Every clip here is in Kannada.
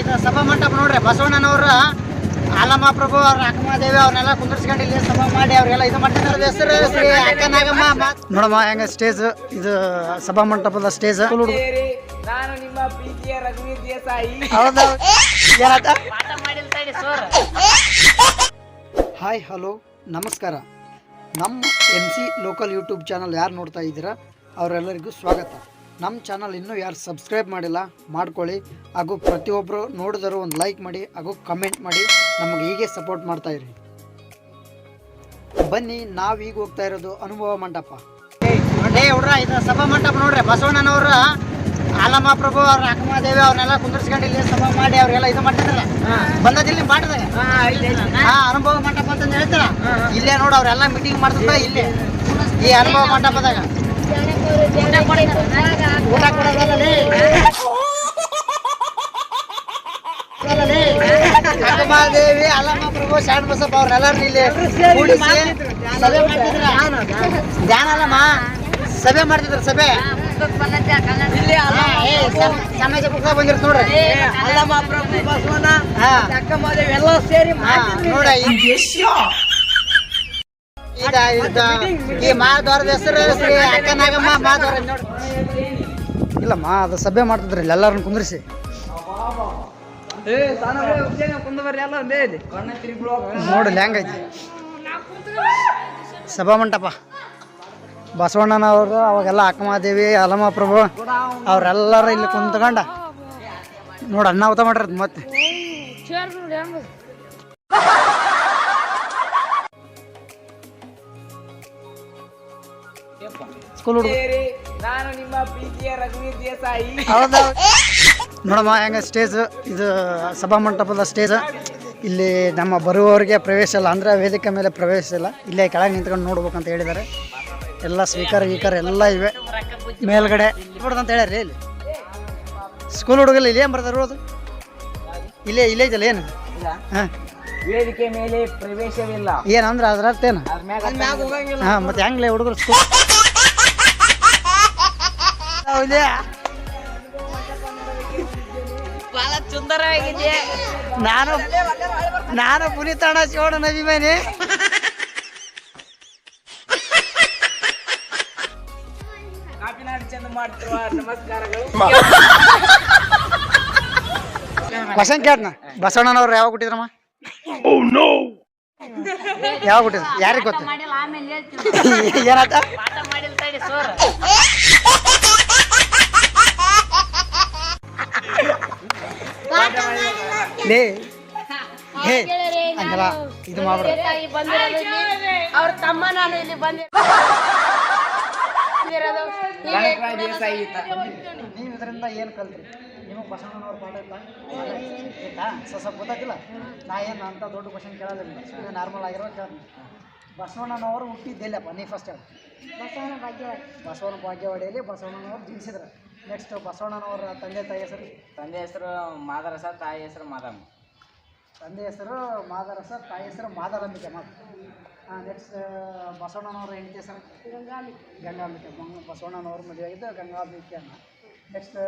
ಇದು ಸಭಾ ಮಂಟಪ ನೋಡ್ರಿ ಬಸವಣ್ಣನವ್ರ ಆಲಮ್ಮ ಪ್ರಭು ಅವ್ರ ಅಕ್ಕಮಹಾದೇವಿ ಅವ್ರನ್ನೆಲ್ಲ ಕುಂದರ್ಸ್ಕೊಂಡು ಇಲ್ಲಿ ಸಭಾ ಮಾಡಿ ಅವ್ರಿಗೆಲ್ಲ ಇದು ಮಾಡ್ತಿದ್ದಾರೆ. ಹೆಸರು ಶ್ರೀ ನೋಡಮ್ಮ ಹೆಂಗ ಸ್ಟೇಜ್ ಇದು ಸಭಾ ಮಂಟಪದ ಸ್ಟೇಜ್. ನಾನು ನಿಮ್ಮ ಪ್ರೀತಿಯ ರಘುವೀರ್ ದೇಸಾಯಿ. ಹೌದಾ. ಏನಾತ? ಹಾಯ್ ಹಲೋ ನಮಸ್ಕಾರ. ನಮ್ಮ M C local YouTube channel ಯಾರು ನೋಡ್ತಾ ಇದ್ದೀರಾ ಅವರೆಲ್ಲರಿಗೂ ಸ್ವಾಗತ. ನಮ್ಮ ಚಾನಲ್ ಇನ್ನೂ ಯಾರು ಸಬ್ಸ್ಕ್ರೈಬ್ ಮಾಡಿಲ್ಲ ಮಾಡ್ಕೊಳ್ಳಿ. ಹಾಗೂ ಪ್ರತಿಯೊಬ್ಬರು ನೋಡಿದರೂ ಒಂದು ಲೈಕ್ ಮಾಡಿ ಹಾಗೂ ಕಮೆಂಟ್ ಮಾಡಿ. ನಮಗೆ ಹೀಗೆ ಸಪೋರ್ಟ್ ಮಾಡ್ತಾ ಇರಿ. ಬನ್ನಿ ನಾವೀಗ ಹೋಗ್ತಾ ಇರೋದು ಅನುಭವ ಮಂಟಪ. ಏ ಹುಡ್ರ ಇದು ಸಭಾ ಮಂಟಪ ನೋಡ್ರಿ ಬಸವಣ್ಣನವ್ರ ಆಲಮ್ಮ ಪ್ರಭು ಅವ್ರ ಅಕ್ಕಮಾದೇವಿ ಅವ್ರನ್ನೆಲ್ಲ ಕುಂದರ್ಸ್ಕೊಂಡು ಇಲ್ಲಿ ಸಭಾ ಮಾಡಿ ಅವ್ರೆಲ್ಲ ಇದು ಮಾಡ್ತಿದ್ರಲ್ಲ? ಬಂದದಿಲ್ಲಿ ಮಾಡಿದಾಗ ಹಾ ಅನುಭವ ಮಂಟಪ ಅಂತ ಹೇಳ್ತಾರ? ಇಲ್ಲೇ ನೋಡು ಅವ್ರೆಲ್ಲ ಮೀಟಿಂಗ್ ಮಾಡ್ತಿದ್ರು ಇಲ್ಲೇ. ಈ ಅನುಭವ ಮಂಟಪದಾಗ. ಅಕ್ಕಮಹಾದೇವಿ ಅಲ್ಲಮ್ಮ ಪ್ರಭು ಶಾಣ ಬಸಪ್ಪ ಅವ್ರೆಲ್ಲರೂ ಇಲ್ಲಿ ಕೂಡಿಸಿ ಸಭೆ ಮಾಡ್ತಿದ್ರ? ಧ್ಯಾನ ಅಲ್ಲಮ್ಮ? ಸಭೆ ಮಾಡ್ತಿದ್ರ ಸಭೆ. ಇಲ್ಲಿ ಸಮಾಜ ಪಕ್ಷ ಬಂದಿರ್ತ ನೋಡ್ರಿ. ಅಲ್ಲಮ್ಮ ಪ್ರಭು ಬಸವನ ಹಾ. ಅಕ್ಕ ಎಲ್ಲ ಸೇರಿ ನೋಡ ಈ- ಇದ ಇದ. ಈ ಮಾದವರದ ಹೆಸರು ಶ್ರೀ ಅಕ್ಕನಾಗಮ್ಮ ಮಾದವರ ನೋಡಿ ಇಲ್ಲಮ್ಮ ಅದು ಸಭೆ ಮಾಡ್ತಿದ್ರಿ ಇಲ್ಲಿ ಎಲ್ಲಾರನ್ನು ಕುಂದ್ರಿಸಿ. ನೋಡಿ ಹೆಂಗೈತಿ? ಸಭಾ ಮಂಟಪ. ಬಸವಣ್ಣನವರು ಅವಾಗೆಲ್ಲ ಅಕ್ಕಮಾದೇವಿ ಅಲಮ ಪ್ರಭು ಅವರೆಲ್ಲರೂ ಇಲ್ಲಿ ಕುಂತ್ಕೊಂಡ. ನೋಡಿ ಅನ್ನ ಊಟ ಮಾಡ್ರಿ ಮತ್ತೆ. ಸ್ಕೂಲ್ ಹುಡುಗ ಸೇರಿ ನಾನು ನಿಮ್ಮ ಪ್ರೀತಿಯ ರಘುವೀರ್ ದೇಸಾಯಿ ಹೌದಾ ನೋಡಮ್ಮ ಹೆಂಗ ಸ್ಟೇಜ್ ಇದು ಸಭಾ ಮಂಟಪದ ಸ್ಟೇಜ್ ಇಲ್ಲಿ ನಮ್ಮ ಬರುವವರಿಗೆ ಪ್ರವೇಶ ಇಲ್ಲ. ಅಂದ್ರೆ ವೇದಿಕೆ ಮೇಲೆ ಪ್ರವೇಶ ಇಲ್ಲ. ಇಲ್ಲೇ ಕೆಳಗೆ ನಿಂತ್ಕೊಂಡು ನೋಡ್ಬೇಕಂತ ಹೇಳಿದ್ದಾರೆ. ಎಲ್ಲ ಸ್ಪೀಕರ್ ಗೀಕರ್ ಎಲ್ಲ ಇವೆ. ಮೇಲ್ಗಡೆ. ಅಂತ ಹೇಳ್ಯಾರ ಇಲ್ಲಿ. ಸ್ಕೂಲ್ ಹುಡುಗಲ್ಲ ಇಲ್ಲಿ ಏನು ಬರ್ತಾರೆ ಅದು ಇಲ್ಲೇ ಇಲ್ಲೇ ಇದೆಯಲ್ಲ ಏನು? ಹಾಂ. ವೇದಿಕೆ ಮೇಲೆ ಪ್ರವೇಶವಿಲ್ಲ. ಏನಂದ್ರೆ ಅದ್ರ ಅರ್ಥ ಏನು? ಹಾ ಮತ್ತೆ ಹೆಂಗ್ಲೇ ಹುಡುಗರು ಸ್ಕೂಲ್ ಬಹಳ ಸುಂದರವಾಗಿದೆ. ನಾನು ನಾನು ಪುನೀತ್ ಅಣ್ಣ ಶಿವಣ್ಣ ಅಭಿಮಾನಿ. ಕ್ವಶನ್ ಕೇಳ್ನ ಬಸವಣ್ಣನವ್ರು ಯಾವಾಗ ಹುಟ್ಟಿದ್ರಮ್ಮ? ಯಾವಾಗ ಹುಟ್ಟಿದ್ರು? ಯಾರಿಗೆ ಗೊತ್ತು? ಏನಾತ ಲೇ. ಹೇ ಹಂಗಲ್ಲ ಇದು ಮಾಡ್ಬಿಡ. ಅವ್ರ ತಮ್ಮ ನಾನು ಇಲ್ಲಿ ಬಂದೆ. ನೀವು ಇದರಿಂದ ಏನು ಕಲ್ತ್ರಿ? ನಿಮಗೆ ಬಸವಣ್ಣನವ್ರ ಪಾಠ ಇಲ್ಲ ಆಯ್ತಾ? ಸ್ವಲ್ಪ ಗೊತ್ತಾಗಿಲ್ಲ ನಾ ಏನು ಅಂತ ದೊಡ್ಡ ಕ್ವಶನ್ ಕೇಳೋದಿಲ್ಲ. ಸುಮ್ಮನೆ ನಾರ್ಮಲ್ ಆಗಿರೋ ಕೇಳ ಬಸವಣ್ಣನವರು ಹುಟ್ಟಿದ್ದೆಲ್ಲಪ್ಪ ನೀ ಫಸ್ಟ್ ಹೇಳಿ. ಬಸವನ ಭಾಗ್ಯವಾಡಿಯಲ್ಲಿ ಬಸವಣ್ಣನವ್ರು ಜನಿಸಿದ್ರು. ನೆಕ್ಸ್ಟ್ ಬಸವಣ್ಣನವರ ತಂದೆ ತಾಯಿ ಹೆಸರು? ತಂದೆ ಹೆಸರು ಮಾದರಸ ತಾಯಿ ಹೆಸರು ಮಾದಮ್ಮ. ತಂದೆ ಹೆಸರು ಮಾದರಸ ತಾಯಿ ಹೆಸರು ಮಾದರಂಬಿಕೆ ಮಾತು ಹಾಂ ನೆಕ್ಸ್ಟ್ ಬಸವಣ್ಣನವರ ಹೆಂಡತಿ ಹೆಸರು? ಗಂಗಾಂಬಿಕೆ. ಮಂಗ ಬಸವಣ್ಣನವ್ರ ಮದುವೆ ಆಗಿದ್ದು ಗಂಗಾಂಬಿಕೆ ಅನ್ನ ನೆಕ್ಸ್ಟ್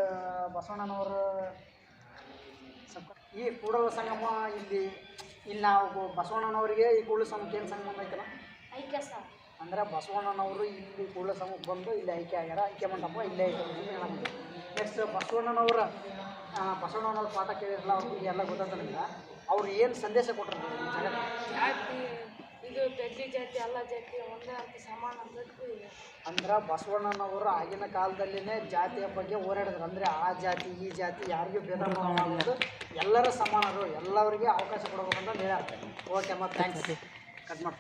ಬಸವಣ್ಣನವರು ಈ ಕೂಡಲ ಸಂಗಮ ಇಲ್ಲಿ ಇಲ್ಲಿ ನಾವು ಬಸವಣ್ಣನವರಿಗೆ ಈ ಕೂಡಲ ಸಂಗಮಕ್ಕೆ ಏನು ಸಂಗಮ ಐತಲ್ಲ? ಐಕ್ಯ ಸರ್ ಅಂದ್ರೆ ಬಸವಣ್ಣನವರು ಇಲ್ಲಿ ಕೂಡಲ ಸಮಕ್ಕೆ ಬಂದು ಇಲ್ಲಿ ಆಯ್ಕೆ ಆಗ್ಯಾರ. ಆಯ್ಕೆ ಮಂಟಪ ಇಲ್ಲೇ ಐತೆ ನೆಕ್ಸ್ಟ್ ಬಸವಣ್ಣನವರ ಬಸವಣ್ಣನವ್ರ ಪಾಠ ಕೇಳಿರಲ್ಲ ಅವ್ರಿಗೆ ಎಲ್ಲ ಗೊತ್ತಾದ್ರಿಂದ ಅವ್ರು ಏನು ಸಂದೇಶ ಕೊಟ್ಟರು ಜಾತಿ ಇದು ದೊಡ್ಡ ಜಾತಿ ಎಲ್ಲ ಜಾತಿ ಒಂದೇ ಅಂತ ಸಮಾನ ಅಂದ್ರೆ ಬಸವಣ್ಣನವರು ಆಗಿನ ಕಾಲದಲ್ಲಿನೇ ಜಾತಿಯ ಬಗ್ಗೆ ಓಡಾಡಿದ್ರು ಅಂದರೆ ಆ ಜಾತಿ ಈ ಜಾತಿ ಯಾರಿಗೂ ಭೇದ ಮಾಡೋದು ಎಲ್ಲರೂ ಸಮಾನರು ಎಲ್ಲರಿಗೆ ಅವಕಾಶ ಕೊಡಬೇಕಂತ ಹೇಳ್ತಾರೆ ಓಕೆ ಮತ್ತೆ ಥ್ಯಾಂಕ್ಸ್ ಕಟ್ ಮಾಡಿ.